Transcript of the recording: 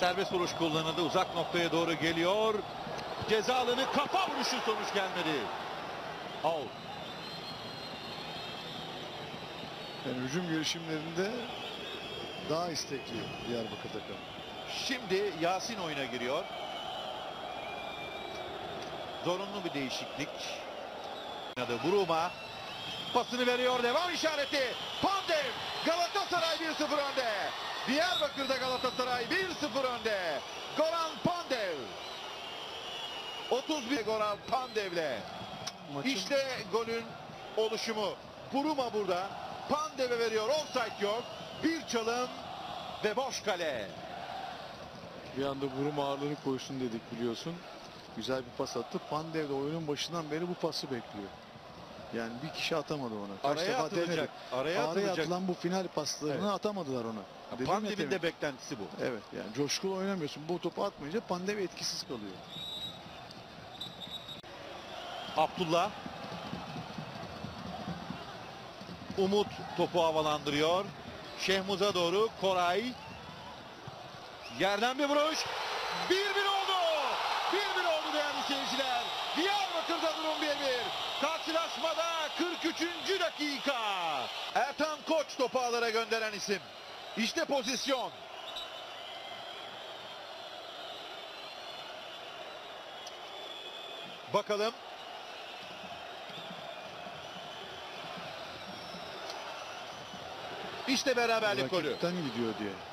Serbest vuruş kullanıldı. Uzak noktaya doğru geliyor. Ceza alanı kafa vuruşu sonuç gelmedi. Out. Yani hücum girişimlerinde daha istekli Diyarbakır takımı. Şimdi Yasin oyuna giriyor. Zorunlu bir değişiklik. Buruma. Pasını veriyor. Devam işareti. Pandev. Galatasaray 1-0 önde. Diyarbakır'da Galatasaray 1-0 önde. Goran Pandev. 31 Goran Pandev'le. Maçın İşte golün oluşumu. Buruma burada. Pandev'e veriyor. Offside yok. Bir çalım ve boş kale. bir anda vurum ağırlığını koysun dedik biliyorsun. Güzel bir pas attı. Pandev de oyunun başından beri bu pası bekliyor. Yani bir kişi atamadı ona. Kaç Araya defa atılacak. denedi. Araya Araya atılacak. atılan bu final paslarını Evet. atamadılar. Dedim ya de beklentisi bu. Evet yani coşkulu oynamıyorsun. Bu topu atmayınca Pandev etkisiz kalıyor. Abdullah. Umut topu havalandırıyor. Şehmuz'a doğru Koray. Yerden bir vuruş. 1-1 oldu. 1-1 oldu değerli seyirciler. Diyarbakır'da durum 1-1. Karşılaşmada 43. dakika. Ertan Koç topu ağlara gönderen isim. İşte pozisyon. Bakalım İşte beraberlik golü. Rakipten gidiyor diye.